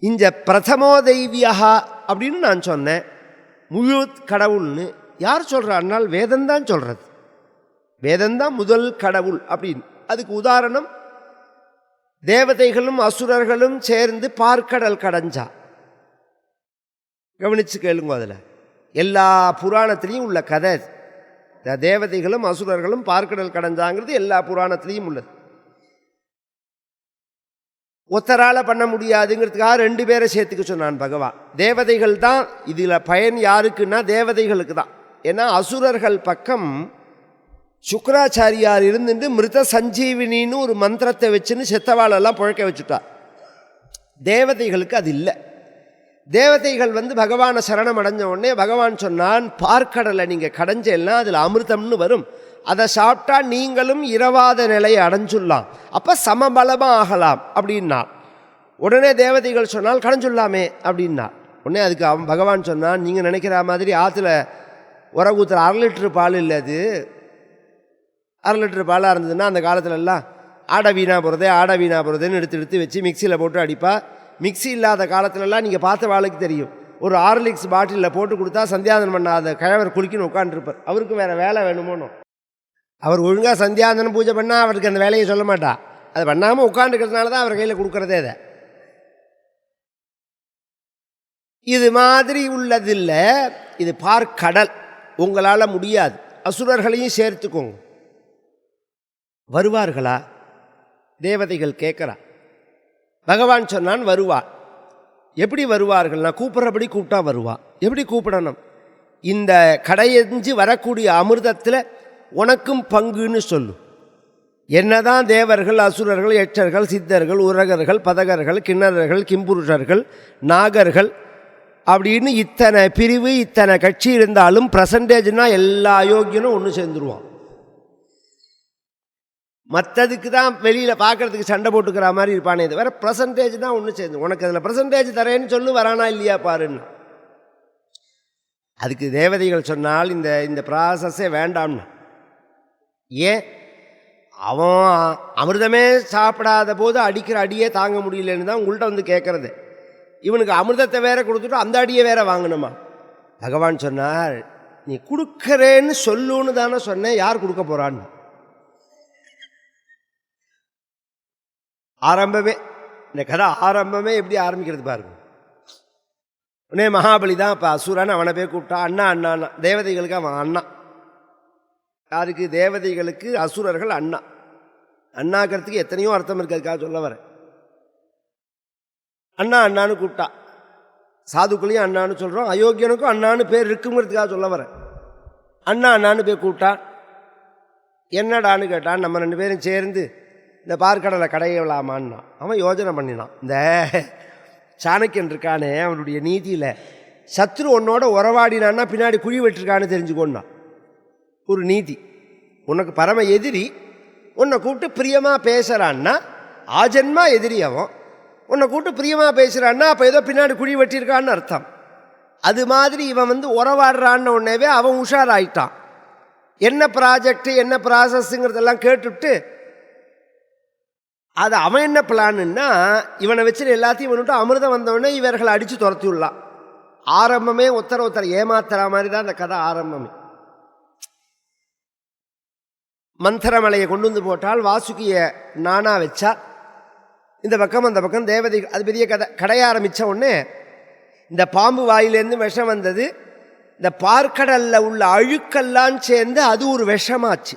இந்த பிரதமோ தெய்வியா அப்படின்னு நான் சொன்னேன். முழு கடவுள்னு யார் சொல்கிறான்னால் வேதந்தான் சொல்கிறது வேதந்தான் முதல் கடவுள் அப்படின்னு. அதுக்கு உதாரணம் தேவதைகளும் அசுரர்களும் சேர்ந்து பார்க்கடல் கடைஞ்சா. கவனிச்சு கேளுங்க அதில். எல்லா புராணத்திலையும் உள்ள கதை இந்த தேவதைகளும் அசுரர்களும் பார்க்கடல் கடைஞ்சாங்கிறது எல்லா புராணத்திலையும் உள்ளது. ஒத்தரால் பண்ண முடியாதுங்கிறதுக்காக ரெண்டு பேரை சேர்த்துக்க சொன்னான் பகவான். தேவதைகள் தான் இதில் பயன் யாருக்குன்னா தேவதைகளுக்கு தான். ஏன்னா அசுரர்கள் பக்கம் சுக்கராச்சாரியார் இருந்துட்டு மிருத சஞ்சீவினின்னு ஒரு மந்திரத்தை வச்சுன்னு செத்தவாளெல்லாம் புழக்க வச்சுட்டார் தேவதைகளுக்கு அது இல்லை. தேவதைகள் வந்து பகவானை சரணம் அடைஞ்ச உடனே பகவான் சொன்னான் பார்க்கடலை நீங்கள் கடைஞ்சேன்னா அதில் அமிர்தம்னு வரும். அதை சாப்பிட்டா நீங்களும் இரவாத நிலையை அடைஞ்சுடலாம். அப்போ சமபலமாக ஆகலாம் அப்படின்னா. உடனே தேவதைகள் சொன்னால் கடைஞ்சுடலாமே அப்படின்னா. உடனே அதுக்கு அவன் பகவான் சொன்னான் நீங்கள் நினைக்கிற மாதிரி ஆற்றுல உர ஊற்றுற அரை லிட்டரு பால் இல்லை அது. அரை லிட்டரு பாலாக இருந்ததுன்னா அந்த காலத்துல எல்லாம் ஆடை வீணா போகிறதே ஆடை வீணா போகிறதுன்னு எடுத்து எடுத்து வச்சு மிக்சியில் போட்டு அடிப்பா. மிக்ஸி இல்லாத காலத்துலலாம் நீங்கள் பார்த்த வாளுக்கு தெரியும். ஒரு ஆர்லிக்ஸ் பாட்டிலில் போட்டு கொடுத்தா சந்தியாதனம் பண்ணாத கிழவர் குளிக்கணும் உட்காந்துருப்பார் அவருக்கு வேறு வேலை வேணுமோனோ. அவர் ஒழுங்காக சந்தியாந்தனம் பூஜை பண்ணால் அவருக்கு அந்த வேலையை சொல்ல மாட்டா. அது பண்ணாமல் உட்காந்துக்கிறதுனால தான் அவர் கையில் கொடுக்குறதே அதை இது மாதிரி உள்ளதில்லை இது பார்க்கடல் உங்களால் முடியாது. அசுரர்களையும் சேர்த்துக்கோங்க. வருவார்களா? தேவதைகள் கேட்குறா. பகவான் சொன்னான் வருவா. எப்படி வருவார்கள்னா கூப்பிட்றபடி கூப்பிட்டா வருவா. எப்படி கூப்பிடணும்? இந்த கடையெஞ்சு வரக்கூடிய அமிர்தத்தில் உனக்கும் பங்குன்னு சொல்லு. என்னதான் தேவர்கள் அசுரர்கள் எச்சர்கள் சித்தர்கள் உரகர்கள் பதகர்கள் கிண்ணறர்கள் கிம்புருஷர்கள் நாகர்கள் அப்படின்னு இத்தனை பிரிவு இத்தனை கட்சி இருந்தாலும் பர்சன்டேஜ்னா எல்லா அயோக்கியனும் ஒன்று சேர்ந்துருவான். மற்றதுக்கு தான் வெளியில் பார்க்கறதுக்கு சண்டை போட்டுக்கிற மாதிரி இருப்பானே இது வேற பர்சன்டேஜ் தான் ஒன்று சேர்ந்து உனக்கு அதில் பர்சன்டேஜ் தரேன்னு சொல்லு வரானா இல்லையா பாருன்னு. அதுக்கு தேவதைகள் சொன்னால் இந்த இந்த ப்ராசஸே வேண்டாம்னு. ஏன்? அவன் அமிர்தமே சாப்பிடாத போது அடிக்கிற அடியே தாங்க முடியலன்னு தான் உங்கள்கிட்ட வந்து கேட்குறது இவனுக்கு அமிர்தத்தை வேற கொடுத்துட்டு அந்த அடியை வேற வாங்கணுமா? பகவான் சொன்னார் நீ கொடுக்கறேன்னு சொல்லுன்னு தானே சொன்னேன் யார் கொடுக்க போகிறான்னு ஆரம்பமே இந்த கதை ஆரம்பமே எப்படி ஆரம்பிக்கிறது பாருங்க. உடனே மகாபலி தான் இப்போ அசுரன் அவனை போய் கூப்பிட்டா அண்ணா அண்ணா அண்ணா தேவதைகளுக்கு அவன் அண்ணா. யாருக்கு? தேவதைகளுக்கு அசுரர்கள் அண்ணா. அண்ணாக்கிறதுக்கு எத்தனையோ அர்த்தம் இருக்கிறதுக்காக சொல்ல வரேன். அண்ணா அண்ணான்னு கூப்பிட்டா. சாதுக்குள்ளேயும் அண்ணான்னு சொல்கிறோம் அயோக்கியனுக்கும் அண்ணான்னு பேர் இருக்குங்கிறதுக்காக சொல்ல வரேன். அண்ணா அண்ணான்னு போய் கூப்பிட்டா என்னடான்னு கேட்டான் நம்ம ரெண்டு பேரும் சேர்ந்து இந்த பார்க்கடலை கடையலாமான்னா அவன் யோஜனை பண்ணினான். இந்த சாணக்கியன் இருக்கானே அவனுடைய நீதியில் சத்ரு உன்னோட உறவாடினான்னா பின்னாடி குழி வெட்டிருக்கான்னு தெரிஞ்சுக்கோன்னா ஒரு நீதி. உனக்கு பரம எதிரி உன்னை கூப்பிட்டு பிரியமாக பேசுகிறான்னா ஆஜன்மா எதிரி அவன். உன்னை கூப்பிட்டு பிரியமாக பேசுகிறான்னா அப்போ ஏதோ பின்னாடி குழி வெட்டியிருக்கான்னு அர்த்தம். அது மாதிரி இவன் வந்து உறவாடுறான்னு உடனேவே அவன் உஷாராயிட்டான். என்ன ப்ராஜெக்டு என்ன ப்ராசஸ்ஸுங்கிறதெல்லாம் கேட்டுவிட்டு அது அவன் என்ன பிளான்னா இவனை வச்சுட்டு எல்லாத்தையும் வந்துட்டு அமிர்தம் வந்தவொடனே இவர்களை அடித்து துரத்தி விடலாம் ஆரம்பமே ஒருத்தர ஒருத்தர் ஏமாத்துற மாதிரி தான் அந்த கதை ஆரம்பமே. மந்திரமலையை கொண்டு வந்து போட்டால் வாசுகியை நானா வச்சா. இந்த பக்கம் அந்த பக்கம் தேவதை அது பெரிய கதை கடைய ஆரம்பித்த உடனே இந்த பாம்பு வாயிலேருந்து விஷம் வந்தது. இந்த பார்க்கடலில் உள்ள அழுக்கெல்லாம் சேர்ந்து அது ஒரு விஷமாச்சு.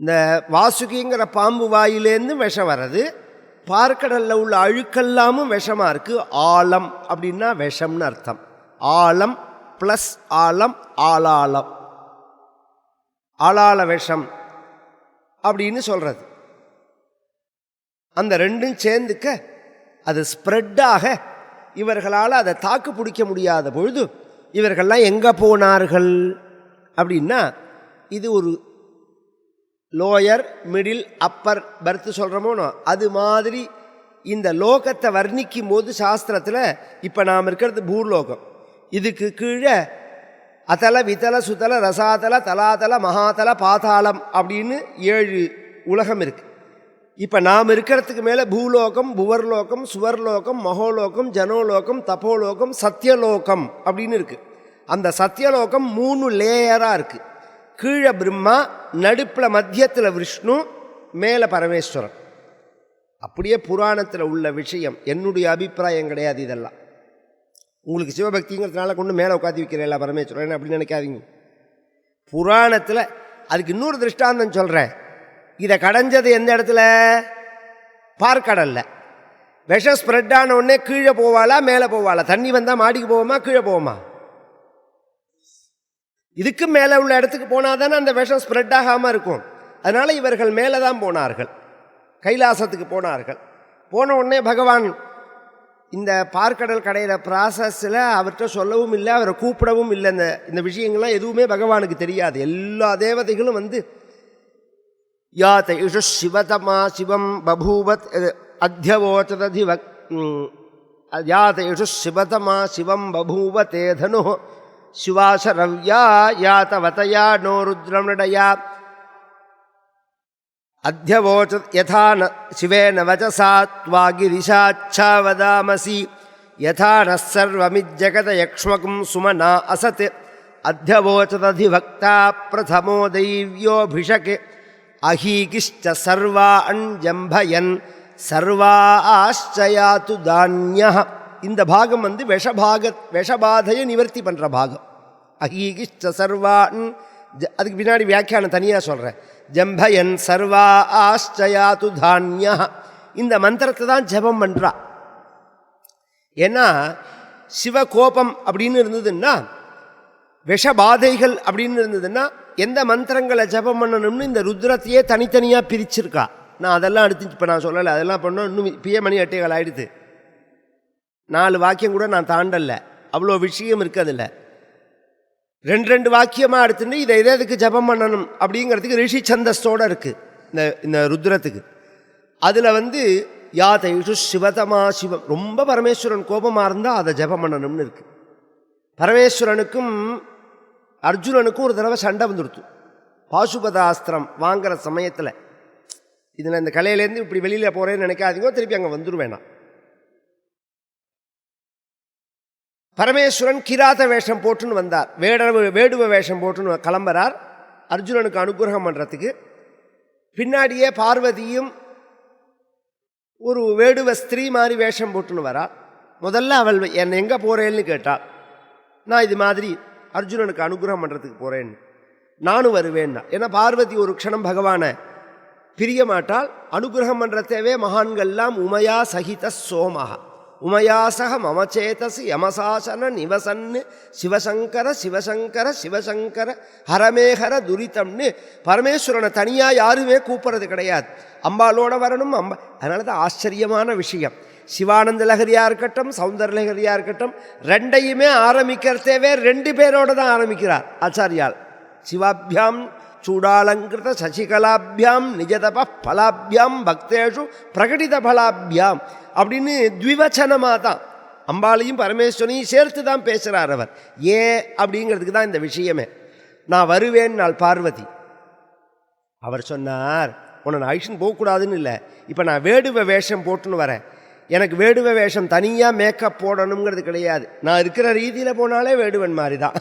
இந்த வாசுகிங்கிற பாம்பு வாயிலேருந்து விஷம் வர்றது பார்க்கடலில் உள்ள அழுக்கெல்லாமும் விஷமாக இருக்குது ஆழம் அப்படின்னா விஷம்னு அர்த்தம். ஆழம் ப்ளஸ் ஆழம் ஆளாளம். ஆளாள வேஷம் அப்படின்னு சொல்கிறது அந்த ரெண்டும் சேர்ந்துக்க அது ஸ்ப்ரெட்டாக இவர்களால் அதை தாக்கு பிடிக்க முடியாத பொழுது இவர்கள்லாம் எங்கே போனார்கள் அப்படின்னா இது ஒரு லோயர் மிடில் அப்பர் பர்த் சொல்கிறோமோனோ அது மாதிரி இந்த லோகத்தை வர்ணிக்கும் போது சாஸ்திரத்தில் இப்போ நாம் இருக்கிறது பூர்லோகம். இதுக்கு கீழே அதல விதல சுதல ரசாதல தலாதல மகாதல பாதாளம் அப்படின்னு ஏழு உலகம் இருக்குது இப்போ நாம் இருக்கிறதுக்கு மேலே பூலோகம் புவர்லோகம் சுவர்லோகம் மகோலோகம் ஜனோலோகம் தபோலோகம் சத்தியலோகம் அப்படின்னு இருக்குது அந்த சத்தியலோகம் மூணு லேயராக இருக்குது கீழே பிரம்மா நடுப்பில் மத்தியத்தில் விஷ்ணு மேலே பரமேஸ்வரன். அப்படியே புராணத்தில் உள்ள விஷயம். என்னுடைய அபிப்பிராயம் கிடையாது இதெல்லாம். உங்களுக்கு சிவபக்திங்கிறதுனால கொண்டு மேலே உட்காந்து வைக்கிறேன் பரமேஸ்வரன் அப்படின்னு நினைக்காதீங்க. புராணத்தில் அதுக்கு இன்னொரு திருஷ்டாந்தம் சொல்கிறேன் இதை கடைஞ்சது எந்த இடத்துல? பார்க்கடலில். விஷம் ஸ்ப்ரெட் ஆன உடனே கீழே போவாளா மேலே போவாளா? தண்ணி வந்தால் மாடிக்கு போவோமா கீழே போவோமா? இதுக்கு மேலே உள்ள இடத்துக்கு போனால் தானே அந்த விஷம் ஸ்ப்ரெட் ஆகாமல் இருக்கும். அதனால் இவர்கள் மேலே தான் போனார்கள். கைலாசத்துக்கு போனார்கள். போன உடனே பகவான் இந்த பார்க்கடல் கடையில் ப்ராசஸில் அவர்கிட்ட சொல்லவும் இல்லை அவரை கூப்பிடவும் இல்லை. இந்த இந்த விஷயங்கள்லாம் எதுவுமே பகவானுக்கு தெரியாது. எல்லா தேவதைகளும் வந்து யாத்த இஷு சிவதமா சிவம் பபூவத் அத்தியவோச்சததி வக் யாத்த இஷு சிவதமா சிவம் பபூவ தே சிவாசரவ்யா சிவாசரவ்யா யாத்தவதயா நோ ருத்ரமிடயா அத்தியவோச்சத் யதா ந சிவேன வச்சசா த்வாகிரிஷாச்சா வதாமசி யதா நர்வமிஜகத யக்ஷ்மகும் சுமனா அசத் அத்தியவோச்சததிபக்தா பிரதமோ தெய்வியோபிஷக் அஹீகிஷ்ட சர்வா அஞ்சம்பயன் சர்வா ஆச்சயாது தானிய இந்த பாகம் வந்து விஷபாக விஷபாதையை நிவர்த்தி பண்ணுற பாகம். அஹீகிஷ்ட சர்வான் அதுக்கு பின்னாடி வியாக்கியானம் தனியாக சொல்கிறேன் ஜம்பயன் சர்வா ஆஷ்டயாது தானியா. இந்த மந்திரத்தை தான் ஜெபம் பண்ணுறா ஏன்னா சிவ கோபம் அப்படின்னு இருந்ததுன்னா விஷபாதைகள் அப்படின்னு இருந்ததுன்னா எந்த மந்திரங்களை ஜெபம் பண்ணணும்னு இந்த ருத்ரத்தையே தனித்தனியாக பிரிச்சிருக்கா. நான் அதெல்லாம் எடுத்து இப்போ நான் சொல்லலை. அதெல்லாம் பண்ணோம் இன்னும் பிய மணி அட்டைகள் ஆகிடுது நாலு வாக்கியம் கூட நான் தாண்டல. அவ்வளோ விஷயம் இருக்கதில்லை. அதில் ரெண்டு ரெண்டு வாக்கியமாக எடுத்துட்டு இதை எதை எதுக்கு ஜெபம் பண்ணணும் அப்படிங்கிறதுக்கு ரிஷி சந்தஸ்தோடு இருக்குது இந்த இந்த ருத்ரத்துக்கு. அதில் வந்து யாத சிவதமா சிவம். ரொம்ப பரமேஸ்வரன் கோபமாக இருந்தால் அதை ஜபம் பண்ணணும்னு இருக்குது பரமேஸ்வரனுக்கும் அர்ஜுனனுக்கும் ஒரு தடவை சண்டை வந்துடுத்து பாசுபதாஸ்திரம் வாங்குற சமயத்தில். இதில் இந்த கலையிலேருந்து இப்படி வெளியில் போகிறேன்னு நினைக்காதீங்க திருப்பி அங்கே வந்துடுவேண்ணா நான் பரமேஸ்வரன் கிராத வேஷம் போட்டுன்னு வந்தார். வேடவ வேடுவ வேஷம் போட்டுன்னு கிளம்புறார். அர்ஜுனனுக்கு அனுகிரகம் பண்ணுறதுக்கு பின்னாடியே பார்வதியும் ஒரு வேடுவ ஸ்திரீ மாதிரி வேஷம் போட்டுன்னு வரா. முதல்ல அவள் என்னை எங்கே போகிறேன்னு கேட்டாள் நான் இது மாதிரி அர்ஜுனனுக்கு அனுகிரகம் பண்ணுறதுக்கு போகிறேன்னு நானும் வருவேன்னா. ஏன்னா பார்வதி ஒரு க்ஷணம் பகவானை பிரிய மாட்டாள். அனுகிரகம் பண்ணுறதேவே மகான்கள்லாம் உமையா சகித சோமகா உமையா சக மம யமசாசன நிவசன்னு. சிவசங்கர சிவசங்கர சிவசங்கர. ஹரமேஹர துரிதம்னு. பரமேஸ்வரனை தனியாக யாருமே கூப்பிட்றது கிடையாது. அம்பாளோட வரணும் அம்பா. அதனால தான் ஆச்சரியமான விஷயம். சிவானந்த லஹரியாக இருக்கட்டும் சௌந்தர லஹரியாக இருக்கட்டும் ரெண்டையுமே ஆரம்பிக்கிறதேவே ரெண்டு பேரோடு தான் ஆரம்பிக்கிறார் ஆச்சாரியால். சிவாபியாம் சூடாலங்கிருத சசிகலாபியாம் நிஜதப பலாபியாம் பக்தேஷு பிரகடித பலாபியாம் அப்படின்னு த்விவச்சனமாக தான் அம்பாளையும் பரமேஸ்வரனையும் சேர்த்து தான் பேசுகிறார் அவர் ஏன் அப்படிங்கிறதுக்கு தான் இந்த விஷயமே நான் வருவேன் நாள் பார்வதி அவர் சொன்னார் உன்னை நான் ஐஷன் போகக்கூடாதுன்னு இல்லை இப்போ நான் வேடுவ வேஷம் போட்டுன்னு வரேன் எனக்கு வேடுவ வேஷம் தனியாக மேக்கப் போடணுங்கிறது கிடையாது நான் இருக்கிற ரீதியில் போனாலே வேடுவன் மாதிரி தான்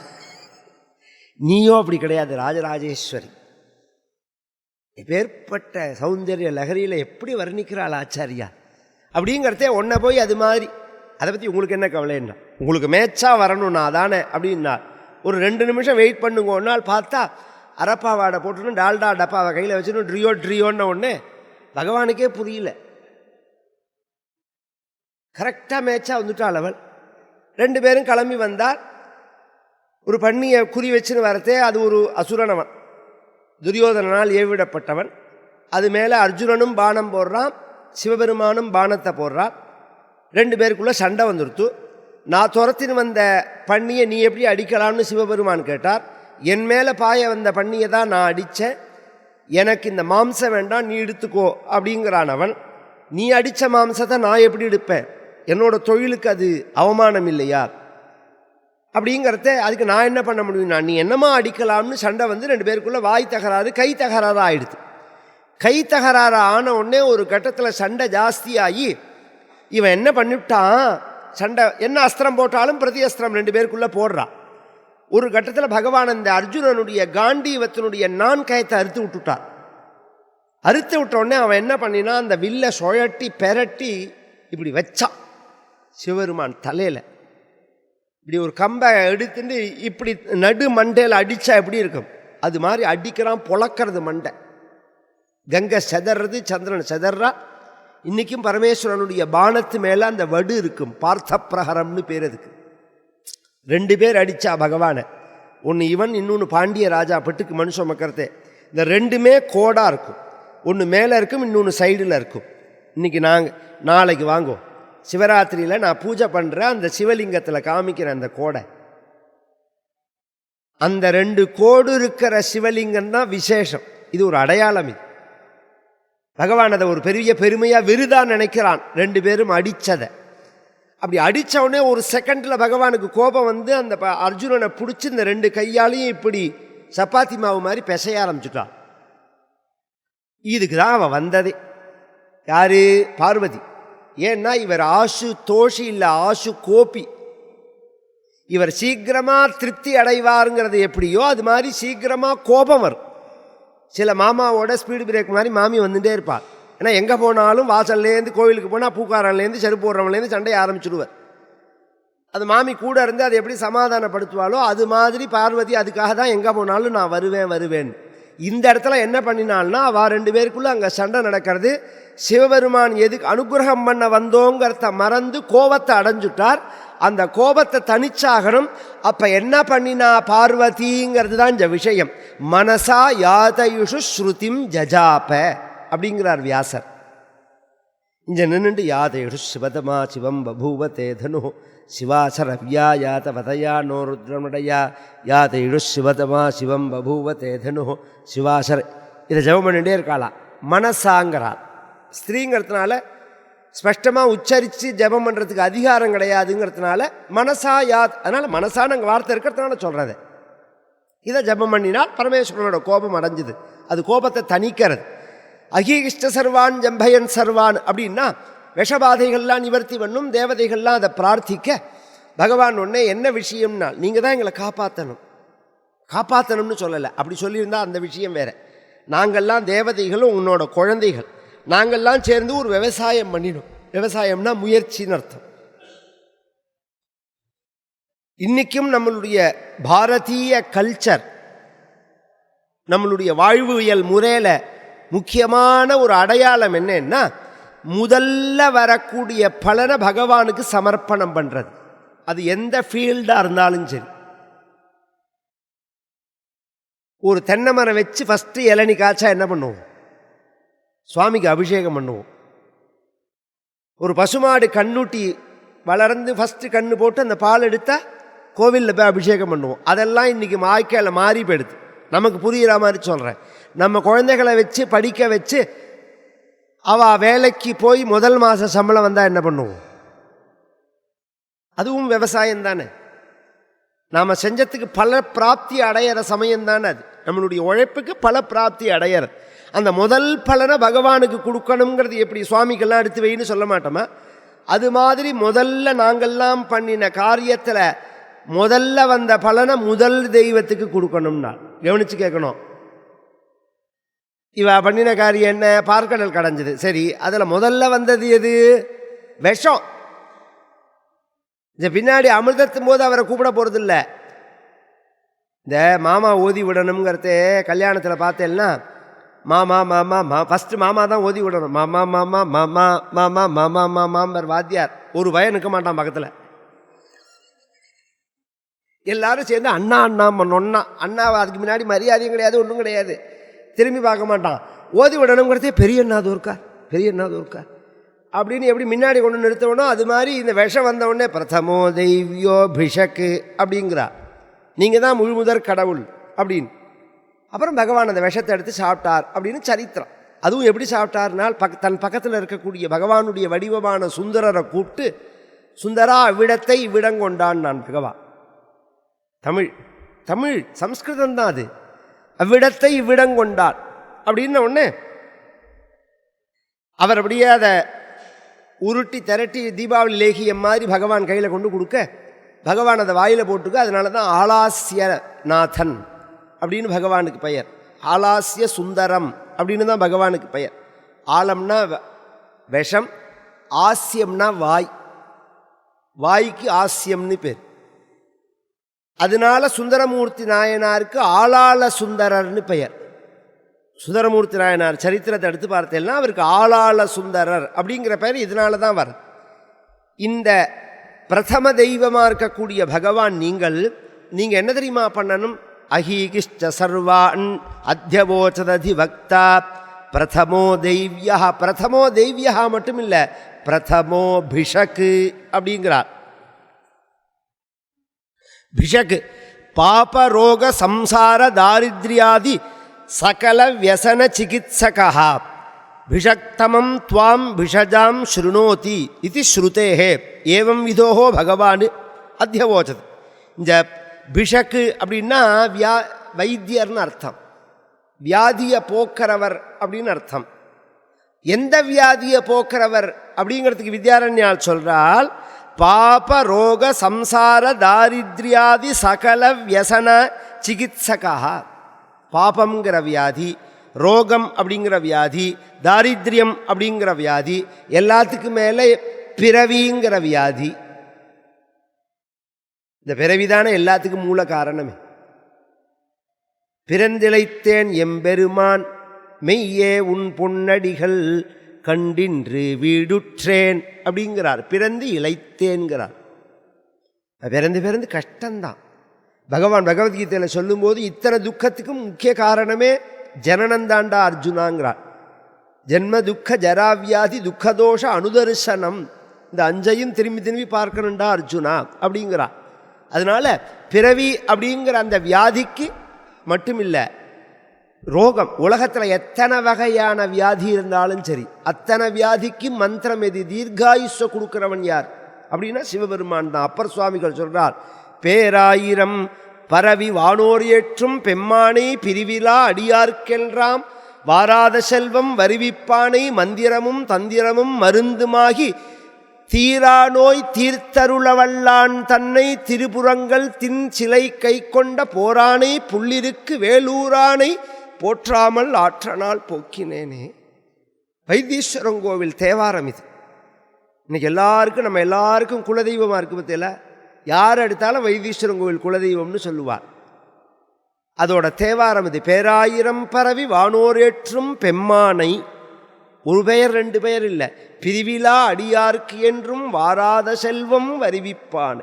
நீயோ அப்படி கிடையாது ராஜராஜேஸ்வரி. எப்பேற்பட்ட சௌந்தரிய லகரியில் எப்படி வர்ணிக்கிறாள் ஆச்சாரியா? அப்படிங்கிறதே ஒன்றை போய் அது மாதிரி. அதை பற்றி உங்களுக்கு என்ன கவலைன்னா உங்களுக்கு மேட்சாக வரணும் நான் தானே அப்படின்னா ஒரு ரெண்டு நிமிஷம் வெயிட் பண்ணுங்க ஒரு நாள் பார்த்தா அரப்பாவாடை போட்டுன்னு டால்டா டப்பாவை கையில் வச்சுன்னு ட்ரியோ ட்ரியோன்ன ஒன்று பகவானுக்கே புரியல. கரெக்டாக மேட்சாக வந்துட்டாள் அவள். ரெண்டு பேரும் கிளம்பி வந்தால் ஒரு பண்ணியை குறி வச்சுன்னு வரத்தே அது ஒரு அசுரனவன். துரியோதனனால் ஏவிடப்பட்டவன். அது மேலே அர்ஜுனனும் பானம் போடுறான் சிவபெருமானும் பானத்தை போடுறான். ரெண்டு பேருக்குள்ளே சண்டை வந்துடுத்து நான் துரத்தின்னு வந்த பண்ணியை நீ எப்படி அடிக்கலாம்னு சிவபெருமான் கேட்டார். என் மேலே பாய வந்த பண்ணியை தான் நான் அடித்தேன். எனக்கு இந்த மாம்சம் வேண்டாம் நீ எடுத்துக்கோ அப்படிங்கிறான் அவன். நீ அடித்த மாம்சத்தை நான் எப்படி எடுப்பேன் என்னோட தொழிலுக்கு அது அவமானம் இல்லையா? அப்படிங்கிறத அதுக்கு நான் என்ன பண்ண முடியும்? நான் நீ என்னமா அடிக்கலாம்னு சண்டை வந்து ரெண்டு பேருக்குள்ளே வாய் தகராறு கை தகராறு ஆயிடுது. கை தகராறு ஆன உடனே ஒரு கட்டத்தில் சண்டை ஜாஸ்தியாகி இவன் என்ன பண்ணிவிட்டான்? சண்டை என்ன அஸ்திரம் போட்டாலும் பிரதி அஸ்திரம் ரெண்டு பேருக்குள்ளே போடுறான் ஒரு கட்டத்தில் பகவான் அந்த அர்ஜுனனுடைய காண்டீவத்தினுடைய நான் கயத்தை அறுத்து விட்டுட்டார். அறுத்து விட்ட உடனே அவன் என்ன பண்ணினா அந்த வில்லை சுழட்டி பெரட்டி இப்படி வச்சான். சிவருமான் தலையில். இப்படி ஒரு கம்பை எடுத்துட்டு இப்படி நடு மண்டையில் அடித்தா எப்படி இருக்கும்? அது மாதிரி அடிக்கிறான் பொழக்கிறது மண்டை. கங்கை செதறது சந்திரன் செதறா. இன்றைக்கும் பரமேஸ்வரனுடைய பானத்து மேலே அந்த வடு இருக்கும். பார்த்த பிரகரம்னு பேர் அதுக்கு. ரெண்டு பேர் அடித்தா பகவானை. ஒன்று இவன் இன்னொன்று பாண்டிய ராஜா பட்டுக்கு மனுஷன் மக்கறதே இந்த ரெண்டுமே கோடாக இருக்கும். ஒன்று மேலே இருக்கும் இன்னொன்று சைடில் இருக்கும். இன்றைக்கி நாங்கள் நாளைக்கு வாங்குவோம். சிவராத்திரியில் நான் பூஜை பண்ணுறேன் அந்த சிவலிங்கத்தில் காமிக்கிறேன் அந்த கோடை. அந்த ரெண்டு கோடு இருக்கிற சிவலிங்கம் தான் விசேஷம். இது ஒரு அடையாளம் இது. பகவான் அதை ஒரு பெரிய பெருமையாக விருதா நினைக்கிறான். ரெண்டு பேரும் அடித்ததை அப்படி அடித்தவுடனே ஒரு செகண்டில் பகவானுக்கு கோபம் வந்து அந்த ப- அர்ஜுனனை பிடிச்சி இந்த ரெண்டு கையாலையும் இப்படி சப்பாத்தி மாவு மாதிரி பிசைய ஆரம்பிச்சுட்டான். இதுக்கு தான் அவன் வந்ததே. யார்? பார்வதி. ஏன்னா இவர் ஆசு தோஷி இல்லை ஆசு கோபி. இவர் சீக்கிரமாக திருப்தி அடைவாருங்கிறது எப்படியோ அது மாதிரி சீக்கிரமாக கோபம் வரும். சில மாமாவோட ஸ்பீடு பிரேக் மாதிரி மாமி வந்துட்டே இருப்பாள் ஏன்னா எங்கே போனாலும் வாசல்லேருந்து கோவிலுக்கு போனால் பூக்காரன்லேருந்து செருப்பு போடுறவன்லேருந்து சண்டையை ஆரம்பிச்சுடுவார் அது மாமி கூட இருந்து அதை எப்படி சமாதானப்படுத்துவாளோ அது மாதிரி பார்வதி அதுக்காக தான் எங்கே போனாலும் நான் வருவேன் வருவேன். இந்த இடத்துல என்ன பண்ணினாள்னா அவள் ரெண்டு பேருக்குள்ளே அங்கே சண்டை நடக்கிறது. சிவபெருமான் எதுக்கு அனுகிரகம் பண்ண வந்தோங்கிறத மறந்து கோபத்தை அடைஞ்சுட்டார். அந்த கோபத்தை தனிச்சாகணும் அப்போ என்ன பண்ணினா பார்வதிங்கிறது தான் இந்த விஷயம். மனசா யாதயுஷு ஸ்ருதிம் ஜஜாப அப்படிங்கிறார் வியாசர். இங்கே நின்றுட்டு யாதயுஷு சிவதமா சிவம் பபூவ தேதனு சிவாசரவ்யா யாத வதயா நோருத்ரமடையா. யாதயுஷு சிவதமா சிவம் பபூவ தேதனு சிவாசர இதை ஜெபம் பண்ணிகிட்டே இருக்காளா மனசாங்கிறாள். ஸ்திரீங்கிறதுனால ஸ்பஷ்டமாக உச்சரித்து ஜெபம் பண்ணுறதுக்கு அதிகாரம் கிடையாதுங்கிறதுனால மனசா யாத் அதனால் மனசான அங்கே வார்த்தை இருக்கிறதுனால சொல்கிறது இதை ஜெபம் பண்ணினால் பரமேஸ்வரனோட கோபம் அடைஞ்சுது. அது கோபத்தை தணிக்கிறது. அகீகிஷ்ட சர்வான் ஜம்பயன் சர்வான் அப்படின்னா விஷபாதைகள்லாம் நிவர்த்தி பண்ணும் தேவதைகள்லாம் அதை பிரார்த்திக்க பகவான் ஒன்றே என்ன விஷயம்னா நீங்கள் தான் எங்களை காப்பாற்றணும் காப்பாற்றணும்னு சொல்லலை. அப்படி சொல்லியிருந்தா அந்த விஷயம் வேறு. நாங்கள்லாம் தேவதைகளும் உன்னோட குழந்தைகள். நாங்கள்லாம் சேர்ந்து ஒரு விவசாயம் பண்ணிடும் விவசாயம்னா முயற்சின்னு அர்த்தம். இன்றைக்கும் நம்மளுடைய பாரதிய கல்ச்சர் நம்மளுடைய வாழ்வியல் முறையில் முக்கியமான ஒரு அடையாளம் என்னன்னா முதல்ல வரக்கூடிய பலனை பகவானுக்கு சமர்ப்பணம் பண்ணுறது அது எந்த ஃபீல்டாக இருந்தாலும் சரி. ஒரு தென்னை மரம் வச்சு ஃபஸ்ட்டு இளநி காய்ச்சா என்ன பண்ணுவோம்? சுவாமிக்கு அபிஷேகம் பண்ணுவோம். ஒரு பசுமாடு கண்ணூட்டி வளர்ந்து ஃபஸ்ட்டு கண்ணு போட்டு அந்த பால் எடுத்தால் கோவிலில் போய் அபிஷேகம் பண்ணுவோம். அதெல்லாம் இன்றைக்கி வாழ்க்கையில் மாறி போயிடுது. நமக்கு புரிகிற மாதிரி சொல்கிறேன் நம்ம குழந்தைகளை வச்சு படிக்க வச்சு அவள் வேலைக்கு போய் முதல் மாத சம்பளம் வந்தால் என்ன பண்ணுவோம்? அதுவும் விவசாயம் தானே நாம் செஞ்சத்துக்கு பல பிராப்தி அடையிற சமயம் தானே அது. நம்மளுடைய உழைப்புக்கு பல பிராப்தி அடையிற அந்த முதல் பலனை பகவானுக்கு கொடுக்கணுங்கிறது எப்படி சுவாமிக்கெல்லாம் எடுத்து வைன்னு சொல்ல மாட்டோமா? அது மாதிரி முதல்ல நாங்கள்லாம் பண்ணின காரியத்தில் முதல்ல வந்த பலனை முதல் தெய்வத்துக்கு கொடுக்கணும்னா கவனித்து கேட்கணும். இவ பண்ணின காரியம் என்ன? பார்க்கடல் கடைஞ்சது. சரி அதில் முதல்ல வந்தது எது? விஷம். இந்த பின்னாடி அமிர்தத்தும் போது அவரை கூப்பிட போகிறதில்ல இந்த மாமா ஓதி விடணுங்கிறத கல்யாணத்தில் பார்த்தேன்னா மாமா மாமா மா ஃபஸ்ட்டு மாமா தான் ஓதி விடணும். மாமா மாமா மாமா மாமா மாமா மாமாம்பர் வாத்தியார். ஒரு பயம் நிற்க மாட்டான் பக்கத்தில். எல்லாரும் சேர்ந்து அண்ணா அண்ணா நொன்னா அண்ணா அதுக்கு முன்னாடி மரியாதையும் கிடையாது ஒன்றும் கிடையாது. திரும்பி பார்க்க மாட்டான். ஓதி விடணுங்கிறதே பெரிய அண்ணாது இருக்கார் பெரிய அண்ணாது இருக்கார் அப்படின்னு எப்படி முன்னாடி கொண்டு நிறுத்தவனோ அது மாதிரி இந்த விஷம் வந்தவுடனே பிரதமோ தெய்வியோ பிஷக்கு அப்படிங்கிறா. நீங்கள் தான் முழுமுதற் கடவுள் அப்படின்னு. அப்புறம் பகவான் அந்த விஷத்தை எடுத்து சாப்பிட்டார் அப்படின்னு சரித்திரம். அதுவும் எப்படி சாப்பிட்டார்னால் பக் தன் பக்கத்தில் இருக்கக்கூடிய பகவானுடைய வடிவமான சுந்தரரை கூப்பிட்டு சுந்தரா இவ்விடத்தை இவ்விடங்கொண்டான் நான் பகவான். தமிழ் தமிழ் சம்ஸ்கிருதம் தான் அது. அவ்விடத்தை இவ்விடங்கொண்டான் அப்படின்ன உடனே அவர் அப்படியே அதை உருட்டி திரட்டி தீபாவளி லேகியம் மாதிரி பகவான் கையில் கொண்டு கொடுக்க பகவான் அதை வாயில் போட்டுக்கு அதனால தான் ஆலாசிய நாதன் அப்படின்னு பகவானுக்கு பெயர். ஆலாசிய சுந்தரம் அப்படின்னு தான் பகவானுக்கு பெயர். ஆலம்னா வ- விஷம் ஆசியம்னா வாய். வாய்க்கு ஆசியம்னு பேர். அதனால சுந்தரமூர்த்தி நாயனாருக்கு ஆளாள சுந்தரர்னு பெயர். சுந்தரமூர்த்தி நாயனார் சரித்திரத்தை எடுத்து பார்த்தேன்னா அவருக்கு ஆளாள சுந்தரர் அப்படிங்கிற பெயர் இதனால தான் வரும் இந்த பிரதம தெய்வமாக இருக்கக்கூடிய பகவான் நீங்கள் நீங்கள் என்ன தெரியுமா பண்ணணும்? அஹீகிஷ்ட சர்வான் அத்தியவோச்சததி பக்தா பிரதமோ தெய்வியா. பிரதமோ தெய்வியா மட்டும் இல்லை பிரதமோ பிஷக்கு அப்படிங்கிறார் பிஷக்கு பாபரோக சம்சார தாரித்ரியாதி சகல வியசன சிகிச்சகா விஷக்தமம் துவாம் விஷஜாம் ஸ்ருணோதி இது ஸ்ருதேகே ஏவம் விதோகோ பகவான் அத்தியவோச்சது இந்த பிஷக்கு அப்படின்னா வியா வைத்தியர்னு அர்த்தம். வியாதியை போக்கிறவர் அப்படின்னு அர்த்தம். எந்த வியாதியை போக்கிறவர் அப்படிங்கிறதுக்கு வித்யாரண்யால் சொல்கிறால் பாப ரோக சம்சார தாரித்ரியாதி சகல வியசன சிகித்சகா. பாபங்கிற வியாதி ரோகம் அப்படிங்கிற வியாதி தாரித்ரியம் அப்படிங்கிற வியாதி எல்லாத்துக்கும் மேலே பிறவிங்கிற வியாதி. இந்த பிறவிதானே எல்லாத்துக்கும் மூல காரணமே. பிறந்திழைத்தேன் எம்பெருமான் மெய்யே உன் பொன்னடிகள் கண்டின்று வீடுற்றேன் அப்படிங்கிறார். பிறந்து இழைத்தேன்கிறார். பிறந்து பிறந்து கஷ்டம்தான். பகவான் பகவத்கீதையில் சொல்லும்போது இத்தனை துக்கத்துக்கும் முக்கிய காரணமே ஜனனந்தாண்டா அர்ஜுனாங்கிறார். ஜென்ம துக்க ஜராவியாதி துக்கதோஷ அனுதர்சனம். இந்த அஞ்சையும் திரும்பி திரும்பி பார்க்கணுண்டா அர்ஜுனா அப்படிங்கிறா. அதனால பிறவி அப்படிங்கிற அந்த வியாதிக்கு மட்டும் இல்லை ரோகம் உலகத்தில் எத்தனை வகையான வியாதி இருந்தாலும் சரி அத்தனை வியாதிக்கு மந்திரம் எது? தீர்காயுஷ கொடுக்குறவன் யார்? அப்படின்னா சிவபெருமான் தான். அப்பர் சுவாமிகள் சொல்கிறார் பேராயிரம் பரவி வானோர் ஏற்றும் பெம்மானை பிரிவிலா அடியார்க்கென்றாம் வாராத செல்வம் வருவிப்பானை மந்திரமும் தந்திரமும் மருந்துமாகி தீரா நோய் தீர்த்தருளவல்லான் தன்னை திரிபுரங்கள் தின் சிலை கை கொண்ட போரானை புள்ளிருக்கு வேலூரானை போற்றாமல் ஆற்றனால் போக்கினேனே. வைத்தீஸ்வரன் கோவில் தேவாரம் இது. இன்னைக்கு எல்லாருக்கும் நம்ம எல்லாருக்கும் குலதெய்வமாக இருக்கு பத்தியில யார் எடுத்தாலும் வைத்தீஸ்வரன் கோவில் குலதெய்வம்னு சொல்லுவார். அதோட தேவாரம் இது. பேராயிரம் பரவி வானோரேற்றும் பெம்மானை. ஒரு பெயர் ரெண்டு பெயர் இல்லை. பிரிவிலா அடியார்க்கு என்றும் வாராத செல்வம் வருவிப்பான்.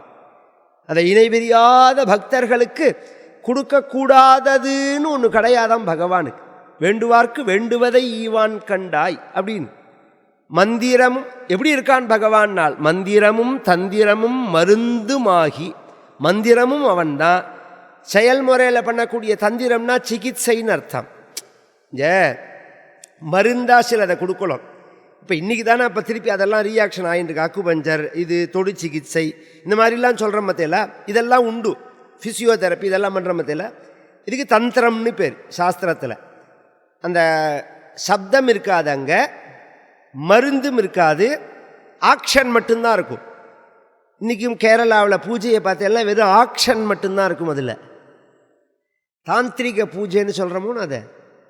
அதை இணைபிரியாத பக்தர்களுக்கு கொடுக்கக்கூடாததுன்னு ஒன்று கிடையாதாம் பகவானுக்கு. வேண்டுவார்க்கு வேண்டுவதை ஈவான் கண்டாய் அப்படின்னு. மந்திரமும் எப்படி இருக்கான் பகவான்னால் மந்திரமும் தந்திரமும் மருந்துமாகி. மந்திரமும் அவன்தான். செயல்முறையில் பண்ணக்கூடிய தந்திரம்னா சிகிச்சைன்னு அர்த்தம். ஏ மருந்தா சிலதை கொடுக்கலாம் இப்போ இன்றைக்கி தானே இப்போ திருப்பி அதெல்லாம் ரியாக்ஷன் ஆகிட்டுருக்கு அக்குபஞ்சர் இது தொடு சிகிச்சை இந்த மாதிரிலாம் சொல்கிற மத்தியில் இதெல்லாம் உண்டு. ஃபிசியோதெரப்பி இதெல்லாம் பண்ணுற மத்தியில் இதுக்கு தந்திரம்னு பேர் சாஸ்திரத்தில். அந்த சப்தம் இருக்காது அங்கே மருந்தும் இருக்காது ஆக்ஷன் மட்டும்தான் இருக்கும். இன்றைக்கும் கேரளாவில் பூஜையை பார்த்தெல்லாம் வெறும் ஆக்ஷன் மட்டும்தான் இருக்கும் அதில். தாந்திரிக பூஜைன்னு சொல்கிறோமோ அதை.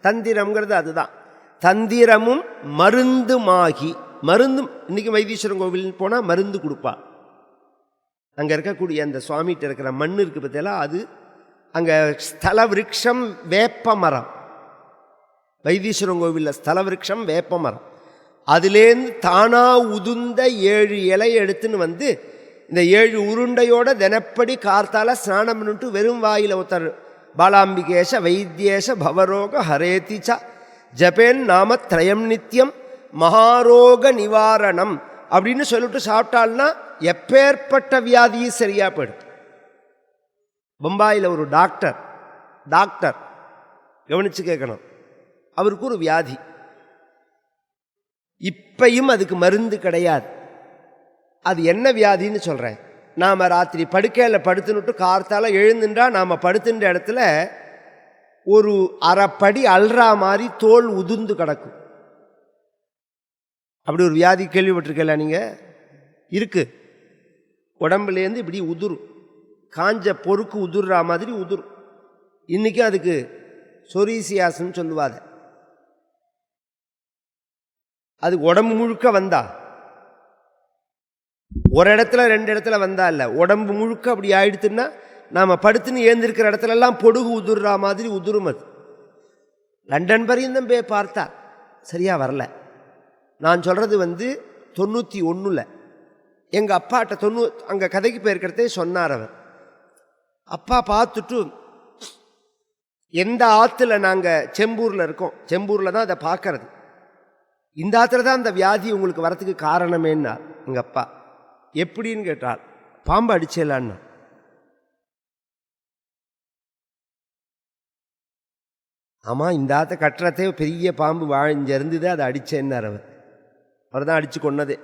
தந்திரம்ங்கிறது அதுதான். தந்திரமும் மருந்துமாகி மருந்தும் இன்றைக்கி வைத்தீஸ்வரன் கோவில்னு போனால் மருந்து கொடுப்பா. அங்கே இருக்கக்கூடிய அந்த சுவாமிகிட்ட இருக்கிற மண் இருக்கு பார்த்தீங்களா அது அங்கே ஸ்தல விரக்ஷம் வேப்ப மரம். வைத்தீஸ்வரன் கோவிலில் ஸ்தல விரக்ஷம் வேப்ப மரம். அதுலேருந்து தானாக உதுந்த ஏழு இலையை எடுத்துன்னு வந்து இந்த ஏழு உருண்டையோட தினப்படி கார்த்தால் ஸ்நானம் பண்ணிட்டு வெறும் வாயில் ஒருத்தர் பாலாம்பிகேஷ வைத்தியேஷ பவரோக ச ஜபேன் நாம திரயம் நித்தியம் மகாரோக நிவாரணம் அப்படின்னு சொல்லிட்டு சாப்பிட்டால்னா எப்பேற்பட்ட வியாதியும் சரியாக போயிடும் பம்பாயில் ஒரு டாக்டர் டாக்டர் கவனித்து கேட்கணும். அவருக்கு ஒரு வியாதி. இப்பையும் அதுக்கு மருந்து கிடையாது. அது என்ன வியாதின்னு சொல்கிறேன் நாம் ராத்திரி படுக்கையில் படுத்துனுட்டு கார்த்தால எழுந்துட்டா நாம் படுத்துன்ற இடத்துல ஒரு அரைப்படி அல்றா மாதிரி தோல் உதிர்ந்து கிடக்கும். அப்படி ஒரு வியாதி கேள்விப்பட்டிருக்கல நீங்கள் இருக்குது உடம்புலேருந்து இப்படி உதுரும். காஞ்ச பொறுக்கு உதுர்ற மாதிரி உதுரும். இன்றைக்கும் அதுக்கு சொரீசியாஸ்ன்னு சொல்லுவாங்க. அது உடம்பு முழுக்க வந்தா ஒரு இடத்துல ரெண்டு இடத்துல வந்தா இல்லை. உடம்பு முழுக்க அப்படி ஆயிடுத்துன்னா நாம் படுத்துன்னு ஏந்திருக்கிற இடத்துலலாம் பொடுகு உதுர்ற மாதிரி உதுரும் அது. லண்டன் பரியந்தம் போய் பார்த்தா. சரியாக வரல. நான் சொல்கிறது வந்து தொண்ணூற்றி ஒன்றில் எங்கள் அப்பாட்ட தொண்ணூ அங்கே கதைக்கு போயிருக்கிறதே சொன்னார் அவர். அப்பா பார்த்துட்டு எந்த ஆற்றுல நாங்கள் செம்பூரில் இருக்கோம் செம்பூரில் தான் அதை பார்க்கறது. இந்த ஆற்றுல தான் அந்த வியாதி உங்களுக்கு வரத்துக்கு காரணமேன்னா எங்கள் அப்பா. எப்படின்னு கேட்டால் பாம்பு அடிச்சலான்னு. ஆமாம் இந்த ஆத்த கட்டுறதே பெரிய பாம்பு வாழ்ஞ்சிருந்தது அதை அடித்தேன்னார் அவர். அவர் தான் அடித்து கொன்னதே.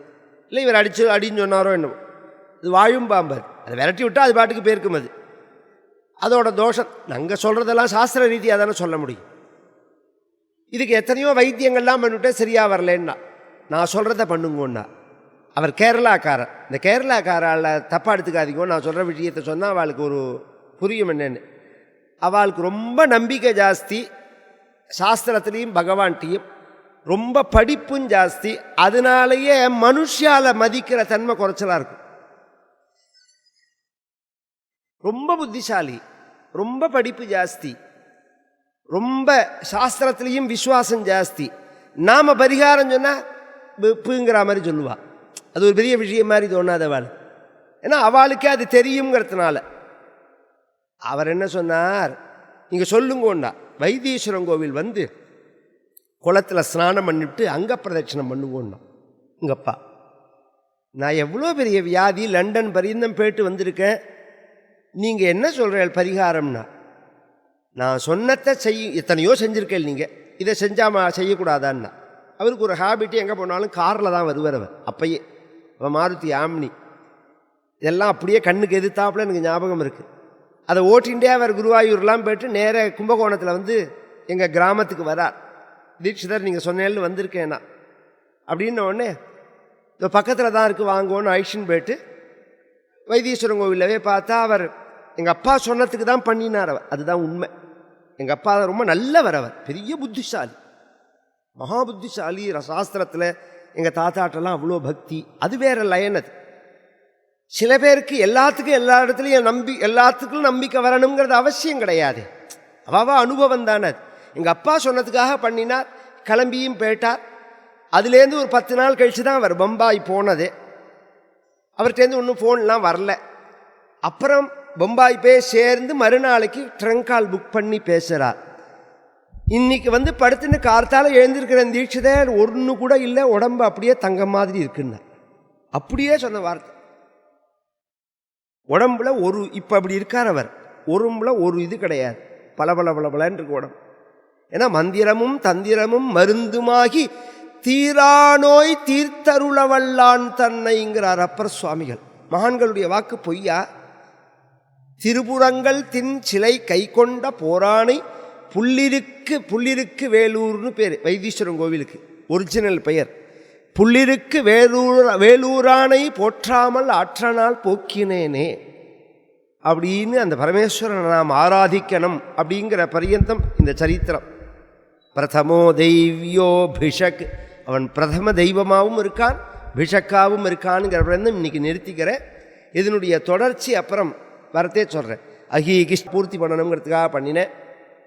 இல்லை இவர் அடிச்சு அடின்னு சொன்னாரோ என்னமோ. இது வாழும் பாம்பு அது. அதை விரட்டி விட்டால் அது பாட்டுக்கு போயிருக்கும் அது. அதோட தோஷம். நாங்கள் சொல்கிறதெல்லாம் சாஸ்திர ரீதியாக தானே சொல்ல முடியும். இதுக்கு எத்தனையோ வைத்தியங்கள்லாம் பண்ணிவிட்டே சரியாக வரலன்னா. நான் சொல்கிறத பண்ணுங்கண்ணா அவர் கேரளாக்காரர். இந்த கேரளாக்காரால் தப்பாக எடுத்துக்காதீங்க. நான் சொல்கிற விஷயத்தை சொன்னால் அவளுக்கு ஒரு புரியும் என்னென்னு. அவளுக்கு ரொம்ப நம்பிக்கை ஜாஸ்தி. சாஸ்திரத்துலேயும் பகவான்கிட்டையும் ரொம்ப படிப்பும் ஜாஸ்தி. அதனாலேயே மனுஷால மதிக்கிற தன்மை குறைச்சலாக இருக்கும். ரொம்ப புத்திசாலி. ரொம்ப படிப்பு ஜாஸ்தி. ரொம்ப சாஸ்திரத்துலேயும் விசுவாசம் ஜாஸ்தி. நாம் பரிகாரம் சொன்னால் வெப்புங்கிற மாதிரி சொல்லுவாள் அது ஒரு பெரிய விஷயம் மாதிரி தோணாதவாள் ஏன்னா அவளுக்கே அது தெரியுங்கிறதுனால அவர் என்ன சொன்னார்? நீங்கள் சொல்லுங்கோண்டா வைத்தீஸ்வரன் கோவில் வந்து குளத்தில் ஸ்நானம் பண்ணிவிட்டு அங்க பிரதட்சணம் பண்ணுவோன்னா உங்கப்பா நான் எவ்வளோ பெரிய வியாதி லண்டன் பரியந்தம் போயிட்டு வந்திருக்கேன். நீங்கள் என்ன சொல்கிற பரிகாரம்னா? நான் சொன்னத்தை செய் எத்தனையோ செஞ்சுருக்கேன் நீங்கள் இதை செஞ்சாமல் செய்யக்கூடாதான்னா. அவருக்கு ஒரு ஹேபிட்டு எங்கே போனாலும் காரில் தான் வருவார் அவர் அப்பயே. அவன் மாருதி ஆம்னி. இதெல்லாம் அப்படியே கண்ணுக்கு எதிர்த்தாப்புல எனக்கு ஞாபகம் இருக்குது அதை ஓட்டிகிட்டே அவர் குருவாயூர்லாம் போயிட்டு நேர கும்பகோணத்தில் வந்து எங்கள் கிராமத்துக்கு வரார். தீட்சிதர் நீங்கள் சொன்னேன்னு வந்திருக்கேன்னா அப்படின்ன உடனே இந்த பக்கத்தில் தான் இருக்குது வாங்குவோன்னு ஐஷன் போயிட்டு வைத்தீஸ்வரன் கோவிலவே பார்த்தா அவர் எங்கள் அப்பா சொன்னதுக்கு தான் பண்ணினார் அவர். அதுதான் உண்மை. எங்கள் அப்பா ரொம்ப நல்லவர் அவர். பெரிய புத்திசாலி. மகா புத்திசாலி சாஸ்திரத்தில் எங்கள் தாத்தாட்டெல்லாம் அவ்வளோ பக்தி. அது வேறு லயன் அது. சில பேருக்கு எல்லாத்துக்கும் எல்லா இடத்துலையும் நம்பி எல்லாத்துக்கும் நம்பிக்கை வரணுங்கிறது அவசியம் கிடையாது. அவாவா அனுபவம் தானே அது. எங்கள் அப்பா சொன்னதுக்காக பண்ணினார் கிளம்பியும் போயிட்டார். அதுலேருந்து ஒரு பத்து நாள் கழித்து தான் அவர் பம்பாய் போனது. அவர்கிட்டேருந்து ஒன்றும் ஃபோன்லாம் வரல. அப்புறம் பம்பாய் போய் சேர்ந்து மறுநாளைக்கு ட்ரங்க் கால் புக் பண்ணி பேசுகிறார் இன்னைக்கு வந்து படுத்துன்னு கார்த்தால் எழுந்திருக்கிற தீட்சிதை ஒன்று கூட இல்லை உடம்பு அப்படியே தங்கம் மாதிரி இருக்குன்னா. அப்படியே சொன்ன வார்த்தை. உடம்புல ஒரு இப்போ அப்படி இருக்கார் அவர். உடம்புல ஒரு இது கிடையாது. பல பல பல பலன்னு இருக்கு உடம்பு. ஏன்னா மந்திரமும் தந்திரமும் மருந்துமாகி தீரானோய் தீர்த்தருளவல்லான் தன்னைங்கிறார் அப்பர் சுவாமிகள். மகான்களுடைய வாக்கு பொய்யா? திருபுறங்கள் தின் சிலை கை கொண்ட போரானை புள்ளிருக்கு புள்ளிருக்கு வேலூர்னு பேர் வைத்தீஸ்வரன் கோவிலுக்கு. ஒரிஜினல் பெயர். புள்ளிருக்கு வேலூர் வேலூரானை போற்றாமல் ஆற்றனால் போக்கினேனே. அப்படின்னு அந்த பரமேஸ்வரனை நாம் ஆராதிக்கணும் அப்படிங்கிற பரியந்தம் இந்த சரித்திரம். பிரதமோ தெய்வியோ பிஷக் அவன் பிரதம தெய்வமாகவும் இருக்கான் பிஷக்காவும் இருக்கானுங்கிற பரியந்தம் இன்னைக்கு நிறுத்திக்கிறேன். இதனுடைய தொடர்ச்சி அப்புறம் வரத்தே சொல்கிறேன் அகி கிஷ் பூர்த்தி பண்ணணுங்கிறதுக்காக பண்ணினேன்.